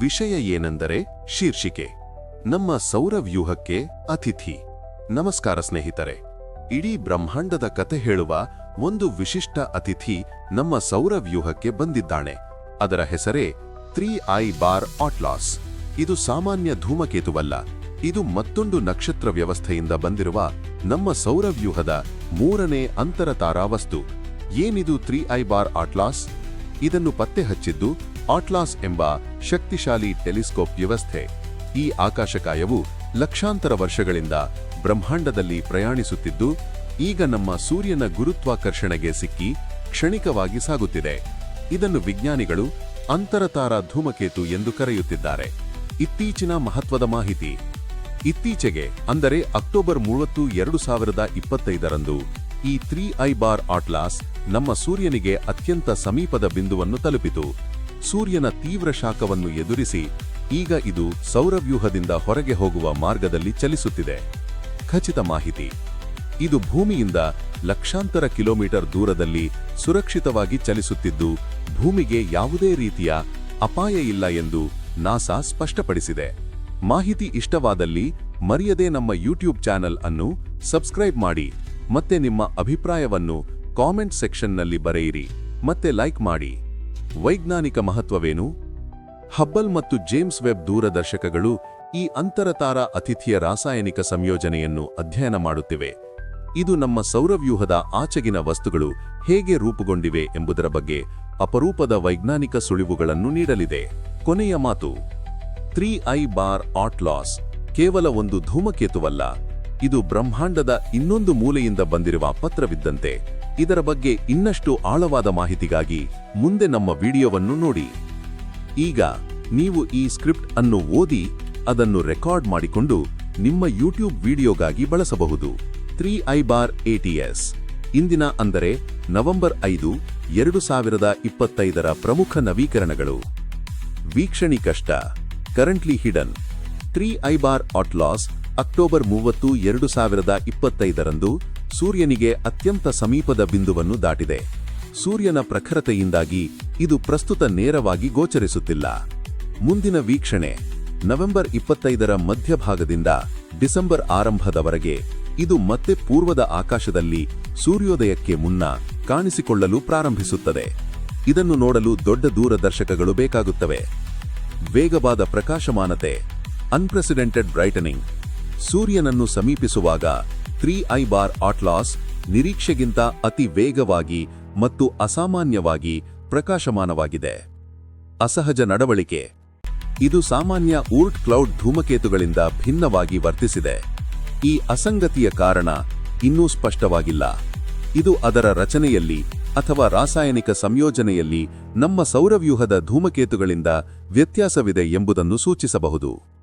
ವಿಷಯ ಏನೆಂದರೆ ಶೀರ್ಷಿಕೆ. ನಮ್ಮ ಸೌರವ್ಯೂಹಕ್ಕೆ ಅತಿಥಿ. ನಮಸ್ಕಾರ ಸ್ನೇಹಿತರೆ. ಇಡೀ ಬ್ರಹ್ಮಾಂಡದ ಕತೆ ಹೇಳುವ ಒಂದು ವಿಶಿಷ್ಟ ಅತಿಥಿ ನಮ್ಮ ಸೌರವ್ಯೂಹಕ್ಕೆ ಬಂದಿದ್ದಾನೆ ಅದರ ಹೆಸರೇ ತ್ರೀ ಐ ಬಾರ್ ಆಟ್ಲಾಸ್. ಇದು ಸಾಮಾನ್ಯ ಧೂಮಕೇತುವಲ್ಲ. ಇದು ಮತ್ತೊಂದು ನಕ್ಷತ್ರ ವ್ಯವಸ್ಥೆಯಿಂದ ಬಂದಿರುವ ನಮ್ಮ ಸೌರವ್ಯೂಹದ ಮೂರನೇ ಅಂತರತಾರಾ ವಸ್ತು. ಏನಿದು ತ್ರೀ ಐ ಬಾರ್ ಆಟ್ಲಾಸ್? ಇದನ್ನು ಪತ್ತೆ ಹಚ್ಚಿದ್ದು ಆಟ್ಲಾಸ್ ಎಂಬ ಶಕ್ತಿಶಾಲಿ ಟೆಲಿಸ್ಕೋಪ್ ವ್ಯವಸ್ಥೆ. ಈ ಆಕಾಶಕಾಯವು ಲಕ್ಷಾಂತರ ವರ್ಷಗಳಿಂದ ಬ್ರಹ್ಮಾಂಡದಲ್ಲಿ ಪ್ರಯಾಣಿಸುತ್ತಿದ್ದು, ಈಗ ನಮ್ಮ ಸೂರ್ಯನ ಗುರುತ್ವಾಕರ್ಷಣೆಗೆ ಸಿಕ್ಕಿ ಕ್ಷಣಿಕವಾಗಿ ಸಾಗುತ್ತಿದೆ. ಇದನ್ನು ವಿಜ್ಞಾನಿಗಳು ಅಂತರತಾರ ಧೂಮಕೇತು ಎಂದು ಕರೆಯುತ್ತಿದ್ದಾರೆ. ಇತ್ತೀಚಿನ ಮಹತ್ವದ ಮಾಹಿತಿ. ಇತ್ತೀಚೆಗೆ, ಅಂದರೆ ಅಕ್ಟೋಬರ್ ಮೂವತ್ತು ಎರಡು ಸಾವಿರದ ಇಪ್ಪತ್ತೈದರಂದು, ಈ ತ್ರೀ ಐ ಬಾರ್ ಆಟ್ಲಾಸ್ ನಮ್ಮ ಸೂರ್ಯನಿಗೆ ಅತ್ಯಂತ ಸಮೀಪದ ಬಿಂದುವನ್ನು ತಲುಪಿತು. ಸೂರ್ಯನ ತೀವ್ರ ಶಾಖವನ್ನು ಎದುರಿಸಿ, ಈಗ ಇದು ಸೌರವ್ಯೂಹದಿಂದ ಹೊರಗೆ ಹೋಗುವ ಮಾರ್ಗದಲ್ಲಿ ಚಲಿಸುತ್ತಿದೆ. ಖಚಿತ ಮಾಹಿತಿ. ಇದು ಭೂಮಿಯಿಂದ ಲಕ್ಷಾಂತರ ಕಿಲೋಮೀಟರ್ ದೂರದಲ್ಲಿ ಸುರಕ್ಷಿತವಾಗಿ ಚಲಿಸುತ್ತಿದ್ದು, ಭೂಮಿಗೆ ಯಾವುದೇ ರೀತಿಯ ಅಪಾಯ ಇಲ್ಲ ಎಂದು ನಾಸಾ ಸ್ಪಷ್ಟಪಡಿಸಿದೆ. ಮಾಹಿತಿ ಇಷ್ಟವಾದಲ್ಲಿ ಮರೆಯದೆ ನಮ್ಮ ಯೂಟ್ಯೂಬ್ ಚಾನೆಲ್ ಅನ್ನು ಸಬ್ಸ್ಕ್ರೈಬ್ ಮಾಡಿ, ಮತ್ತೆ ನಿಮ್ಮ ಅಭಿಪ್ರಾಯವನ್ನು ಕಾಮೆಂಟ್ ಸೆಕ್ಷನ್ನಲ್ಲಿ ಬರೆಯಿರಿ, ಮತ್ತೆ ಲೈಕ್ ಮಾಡಿ. ವೈಜ್ಞಾನಿಕ ಮಹತ್ವವೇನು? ಹಬ್ಬಲ್ ಮತ್ತು ಜೇಮ್ಸ್ ವೆಬ್ ದೂರದರ್ಶಕಗಳು ಈ ಅಂತರತಾರ ಅತಿಥಿಯ ರಾಸಾಯನಿಕ ಸಂಯೋಜನೆಯನ್ನು ಅಧ್ಯಯನ ಮಾಡುತ್ತಿವೆ. ಇದು ನಮ್ಮ ಸೌರವ್ಯೂಹದ ಆಚೆಗಿನ ವಸ್ತುಗಳು ಹೇಗೆ ರೂಪುಗೊಂಡಿವೆ ಎಂಬುದರ ಬಗ್ಗೆ ಅಪರೂಪದ ವೈಜ್ಞಾನಿಕ ಸುಳಿವುಗಳನ್ನು ನೀಡಲಿದೆ. ಕೊನೆಯ ಮಾತು. ತ್ರೀ ಐ ಬಾರ್ ಆಟ್ಲಾಸ್ ಕೇವಲ ಒಂದು ಧೂಮಕೇತುವಲ್ಲ, ಇದು ಬ್ರಹ್ಮಾಂಡದ ಇನ್ನೊಂದು ಮೂಲೆಯಿಂದ ಬಂದಿರುವ ಪತ್ರವಿದ್ದಂತೆ ಇದರ ಬಗ್ಗೆ ಇನ್ನಷ್ಟು ಆಳವಾದ ಮಾಹಿತಿಗಾಗಿ ಮುಂದೆ ನಮ್ಮ ವಿಡಿಯೋವನ್ನು ನೋಡಿ. ಈಗ ನೀವು ಈ ಸ್ಕ್ರಿಪ್ಟ್ ಅನ್ನು ಓದಿ ಅದನ್ನು ರೆಕಾರ್ಡ್ ಮಾಡಿಕೊಂಡು ನಿಮ್ಮ ಯೂಟ್ಯೂಬ್ ವಿಡಿಯೋಗಾಗಿ ಬಳಸಬಹುದು. ತ್ರೀ ಐ ಬಾರ್ ಎಟಿಎಸ್ ಇಂದಿನ ಅಂದರೆ ನವೆಂಬರ್ ಐದು, ಎರಡು ಸಾವಿರದ ಇಪ್ಪತ್ತೈದರ ಪ್ರಮುಖ ನವೀಕರಣಗಳು. ವೀಕ್ಷಣಿ ಕಷ್ಟ. Currently hidden. Three I bar Atlas October ಮೂವತ್ತು, ಎರಡು ಸಾವಿರದ ಇಪ್ಪತ್ತೈದರಂದು ಸೂರ್ಯನಿಗೆ ಅತ್ಯಂತ ಸಮೀಪದ ಬಿಂದುವನ್ನು ದಾಟಿದೆ. ಸೂರ್ಯನ ಪ್ರಖರತೆಯಿಂದಾಗಿ ಇದು ಪ್ರಸ್ತುತ ನೇರವಾಗಿ ಗೋಚರಿಸುತ್ತಿಲ್ಲ. ಮುಂದಿನ ವೀಕ್ಷಣೆ, ನವೆಂಬರ್ ಇಪ್ಪತ್ತೈದರ ಮಧ್ಯಭಾಗದಿಂದ ಡಿಸೆಂಬರ್ ಆರಂಭದವರೆಗೆ ಇದು ಮತ್ತೆ ಪೂರ್ವದ ಆಕಾಶದಲ್ಲಿ ಸೂರ್ಯೋದಯಕ್ಕೆ ಮುನ್ನ ಕಾಣಿಸಿಕೊಳ್ಳಲು ಪ್ರಾರಂಭಿಸುತ್ತದೆ. ಇದನ್ನು ನೋಡಲು ದೊಡ್ಡ ದೂರದರ್ಶಕಗಳು ಬೇಕಾಗುತ್ತವೆ. ವೇಗವಾದ ಪ್ರಕಾಶಮಾನತೆ ಅನ್ಪ್ರೆಸಿಡೆಂಟೆಡ್ ಬ್ರೈಟನಿಂಗ್ ಸೂರ್ಯನನ್ನು ಸಮೀಪಿಸುವಾಗ ತ್ರೀ ಐ ಬಾರ್ ಆಟ್ಲಾಸ್ ನಿರೀಕ್ಷೆಗಿಂತ ಅತಿ ವೇಗವಾಗಿ ಮತ್ತು ಅಸಾಮಾನ್ಯವಾಗಿ ಪ್ರಕಾಶಮಾನವಾಗಿದೆ. ಅಸಹಜ ನಡವಳಿಕೆ. ಇದು ಸಾಮಾನ್ಯ ಊರ್ಟ್ ಕ್ಲೌಡ್ ಧೂಮಕೇತುಗಳಿಂದ ಭಿನ್ನವಾಗಿ ವರ್ತಿಸಿದೆ. ಈ ಅಸಂಗತಿಯ ಕಾರಣ ಇನ್ನೂ ಸ್ಪಷ್ಟವಾಗಿಲ್ಲ. ಇದು ಅದರ ರಚನೆಯಲ್ಲಿ ಅಥವಾ ರಾಸಾಯನಿಕ ಸಂಯೋಜನೆಯಲ್ಲಿ ನಮ್ಮ ಸೌರವ್ಯೂಹದ ಧೂಮಕೇತುಗಳಿಂದ ವ್ಯತ್ಯಾಸವಿದೆ ಎಂಬುದನ್ನು ಸೂಚಿಸಬಹುದು.